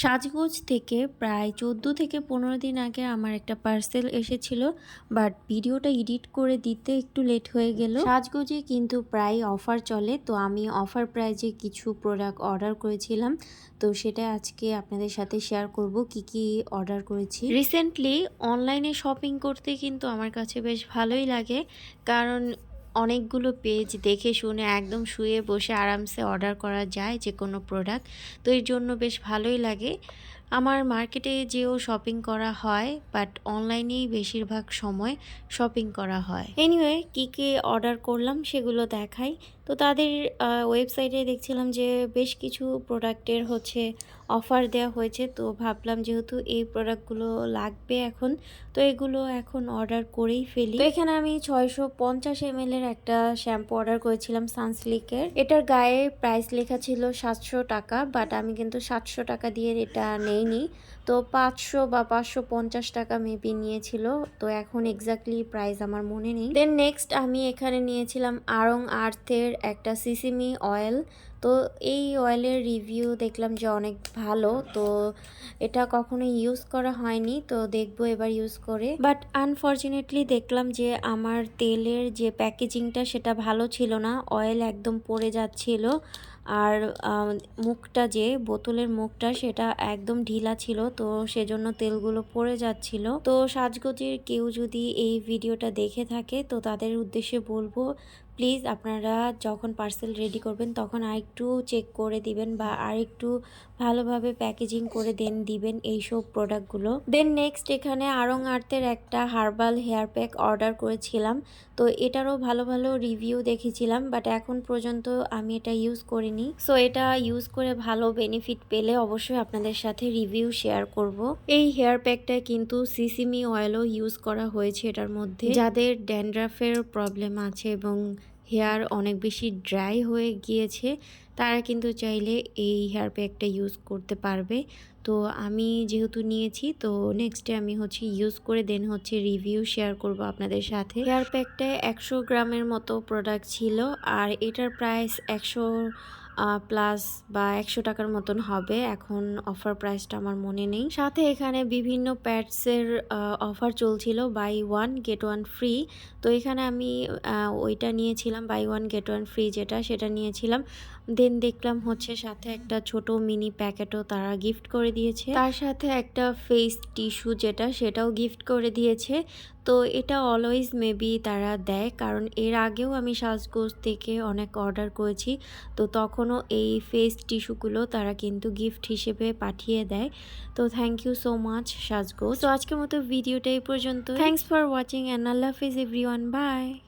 সাজগোজ থেকে প্রায় চোদ্দ থেকে পনেরো দিন আগে আমার একটা পার্সেল এসেছিল বাট ভিডিওটা এডিট করে দিতে একটু লেট হয়ে গেল। সাজগোজে কিন্তু প্রায় অফার চলে তো আমি অফার প্রাইজে কিছু প্রোডাক্ট অর্ডার করেছিলাম তো সেটা আজকে আপনাদের সাথে শেয়ার করব কি কি অর্ডার করেছি। রিসেন্টলি অনলাইনে শপিং করতে কিন্তু আমার কাছে বেশ ভালোই লাগে কারণ অনেকগুলো পেজ দেখে শুনে একদম শুয়ে বসে আরামসে অর্ডার করা যায় যে কোনো প্রোডাক্ট তো এর জন্য বেশ ভালোই লাগে। আমার মার্কেটে যেও শপিং করা হয় বাট অনলাইনেই বেশিরভাগ সময় শপিং করা হয়। এনিওয়ে কী কী অর্ডার করলাম সেগুলো দেখাই। তো তাদের ওয়েবসাইটে দেখছিলাম যে বেশ কিছু প্রোডাক্টের হচ্ছে অফার দেওয়া হয়েছে। তো ভাবলাম যেহেতু এই প্রোডাক্টগুলো লাগবে এখন, তো এগুলো এখন অর্ডার করেই ফেলি। তো এখানে আমি ছয়শো পঞ্চাশ এম এর একটা শ্যাম্পু অর্ডার করেছিলাম সানসিল্কের এটার গায়ে প্রাইস লেখা ছিল সাতশো টাকা বাট আমি কিন্তু সাতশো টাকা দিয়ে এটা নেইনি। তো পাঁচশো বা পাঁচশো পঞ্চাশ টাকা মেবি নিয়েছিল, তো এখন এক্স্যাক্টলি প্রাইস আমার মনে নেই। দেন নেক্সট আমি এখানে নিয়েছিলাম আরং আর্থের একটা সিসিমি অয়েল তো এই অয়েলের রিভিউ দেখলাম যে অনেক ভালো। তো এটা কখনো ইউজ করা হয়নি। তো দেখব এবার ইউজ করে। বাট আনফর্চুনেটলি দেখলাম যে আমার তেলের যে প্যাকেজিংটা সেটা ভালো ছিল না। অয়েল একদম পড়ে যাচ্ছিল। আর মুখটা যে, বোতলের মুখটা সেটা একদম ঢিলা ছিল। তো সেজন্য তেলগুলো পড়ে যাচ্ছিল। তো সাজগোজের কেউ যদি এই ভিডিওটা দেখে থাকে, তো তাদের উদ্দেশ্যে বলব প্লিজ আপনারা যখন পার্সেল রেডি করবেন তখন আরেকটু চেক করে দিবেন বা আরেকটু ভালোভাবে প্যাকেজিং করে দেন দিবেন এইসব প্রোডাক্টগুলো। দেন নেক্সট এখানে আরং আর্থের একটা হার্বাল হেয়ার প্যাক অর্ডার করেছিলাম। তো এটারও ভালো ভালো রিভিউ দেখেছিলাম বাট এখন পর্যন্ত আমি এটা ইউজ করিনি। সো এটা ইউজ করে ভালো বেনিফিট পেলে অবশ্যই আপনাদের সাথে রিভিউ শেয়ার করব। এই হেয়ার প্যাকটা কিন্তু সিসিমি অয়েলও ইউজ করা হয়েছে এটার মধ্যে। যাদের ড্যান্ড্রাফের প্রবলেম আছে এবং হেয়ার অনেক বেশি ড্রাই হয়ে গিয়েছে, তারা কিন্তু চাইলে এই হেয়ার প্যাকটা ইউজ করতে পারবে। তো আমি যেহেতু নিয়েছি, তো নেক্সটে আমি হচ্ছে ইউজ করে দেন হচ্ছে রিভিউ শেয়ার করব আপনাদের সাথে। হেয়ার প্যাকটা একশো গ্রামের মতো প্রোডাক্ট ছিল, আর এটার প্রাইস একশো প্লাস বা একশো টাকার মতন হবে। এখন অফার প্রাইসটা আমার মনে নেই। সাথে এখানে বিভিন্ন প্যাডসের অফার চলছিল buy one get one free তো এখানে আমি ওইটা নিয়েছিলাম buy one get one free যেটা, সেটা নিয়েছিলাম। দেন দেখলাম হচ্ছে সাথে একটা ছোট মিনি প্যাকেটও তারা গিফট করে দিয়েছে। তার সাথে একটা ফেস টিস্যু যেটা সেটাও গিফট করে দিয়েছে। তো এটা অলওয়েজ মেবি তারা দেয় কারণ এর আগেও আমি সাজগোজ থেকে অনেক অর্ডার করেছি। তো তখনও এই ফেস টিস্যুগুলো তারা কিন্তু গিফট হিসেবে পাঠিয়ে দেয়। তো থ্যাংক ইউ সো মাচ সাজগোজ। তো আজকের মতো ভিডিওটা এই পর্যন্ত থ্যাংকস ফর ওয়াচিং অ্যান্ড আল্লাহ হাফিজ এভরি ওয়ান বাই